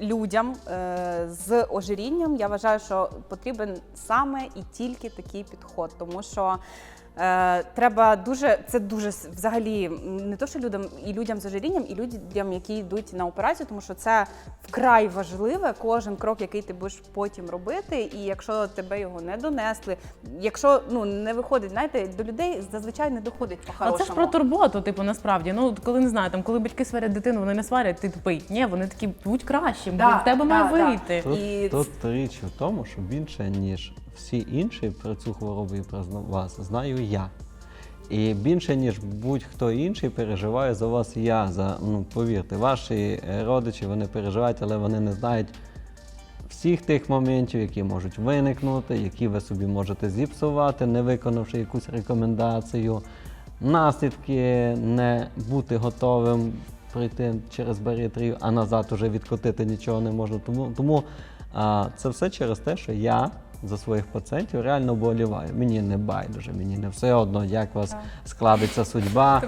людям е, з ожирінням я вважаю, що потрібен саме і тільки такий підход, тому що. Е, треба дуже це дуже взагалі не то, що людям і людям з ожирінням, і людям, які йдуть на операцію, тому що це вкрай важливе. Кожен крок, який ти будеш потім робити, і якщо тебе його не донесли, якщо ну не виходить, знаєте, до людей зазвичай не доходить по А це ж про турботу, типу, насправді. Ну, коли не знаю, там, коли батьки сварять дитину, вони не сварять, ти тупий. Ні, вони такі, будь кращим, Да, бо в тебе да, має да. вийти. Тут, І тут річ в тому, що більше, ніж всі інші про цю хворобу і про вас, знаю я. І більше, ніж будь-хто інший, переживаю за вас я. За, ну, повірте, ваші е, родичі вони переживають, але вони не знають всіх тих моментів, які можуть виникнути, які ви собі можете зіпсувати, не виконавши якусь рекомендацію, наслідки не бути готовим пройти через баріатрію, а назад уже відкотити нічого не можна. Тому, тому а, це все через те, що я за своїх пацієнтів реально боліваю. Мені не байдуже, мені не все одно, як у вас складеться судьба.